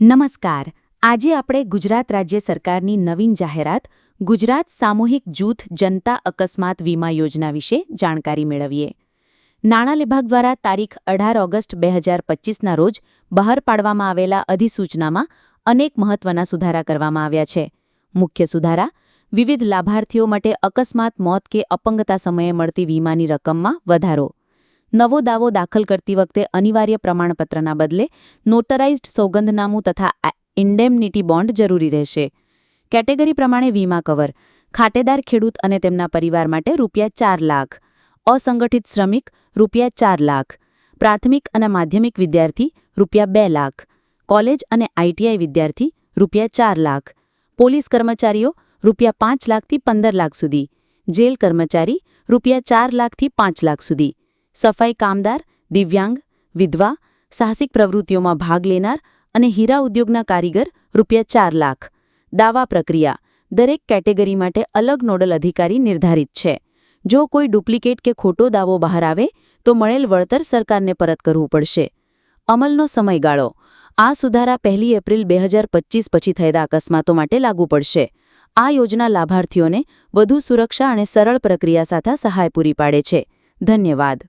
નમસ્કાર. આજે આપણે ગુજરાત રાજ્ય સરકારની નવીન જાહેરાત, ગુજરાત સામૂહિક જૂથ જનતા અકસ્માત વીમા યોજના વિશે જાણકારી મેળવીએ. નાણાં વિભાગ દ્વારા તારીખ અઢાર ઓગસ્ટ બે હજાર પચીસના રોજ બહાર પાડવામાં આવેલા અધિસૂચનામાં અનેક મહત્વના સુધારા કરવામાં આવ્યા છે. મુખ્ય સુધારા, વિવિધ લાભાર્થીઓ માટે અકસ્માત, મોત કે અપંગતા સમયે મળતી વીમાની રકમમાં વધારો. નવો દાવો દાખલ કરતી વખતે અનિવાર્ય પ્રમાણપત્રના બદલે નોટરાઇઝ્ડ સોગંદનામું તથા ઇન્ડેમનિટી બોન્ડ જરૂરી રહેશે. કેટેગરી પ્રમાણે વીમા કવર ખાટેદાર ખેડૂત અને તેમના પરિવાર માટે રૂપિયા ચાર લાખ, અસંગઠિત શ્રમિક રૂપિયા ચાર લાખ, પ્રાથમિક અને માધ્યમિક વિદ્યાર્થી રૂપિયા બે લાખ, કોલેજ અને આઈટીઆઈ વિદ્યાર્થી રૂપિયા ચાર લાખ, પોલીસ કર્મચારીઓ રૂપિયા પાંચ લાખથી પંદર લાખ સુધી, જેલ કર્મચારી રૂપિયા ચાર લાખથી પાંચ લાખ સુધી સફાઈ કામદાર, દિવ્યાંગ, વિધવા, સાહસિક પ્રવૃત્તિઓમાં ભાગ લેનાર અને હીરા ઉદ્યોગના કારીગર રૂપિયા ચાર લાખ. દાવા પ્રક્રિયા. દરેક કેટેગરી માટે અલગ નોડલ અધિકારી નિર્ધારિત છે. જો કોઈ ડુપ્લિકેટ કે ખોટો દાવો બહાર આવે, તો મળેલ વળતર સરકારને પરત કરવું પડશે. અમલનો સમયગાળો. આ સુધારા પહેલી એપ્રિલ બે પછી થયેલા અકસ્માતો માટે લાગુ પડશે. આ યોજના લાભાર્થીઓને વધુ સુરક્ષા અને સરળ પ્રક્રિયા સાથે સહાય પૂરી પાડે છે. ધન્યવાદ.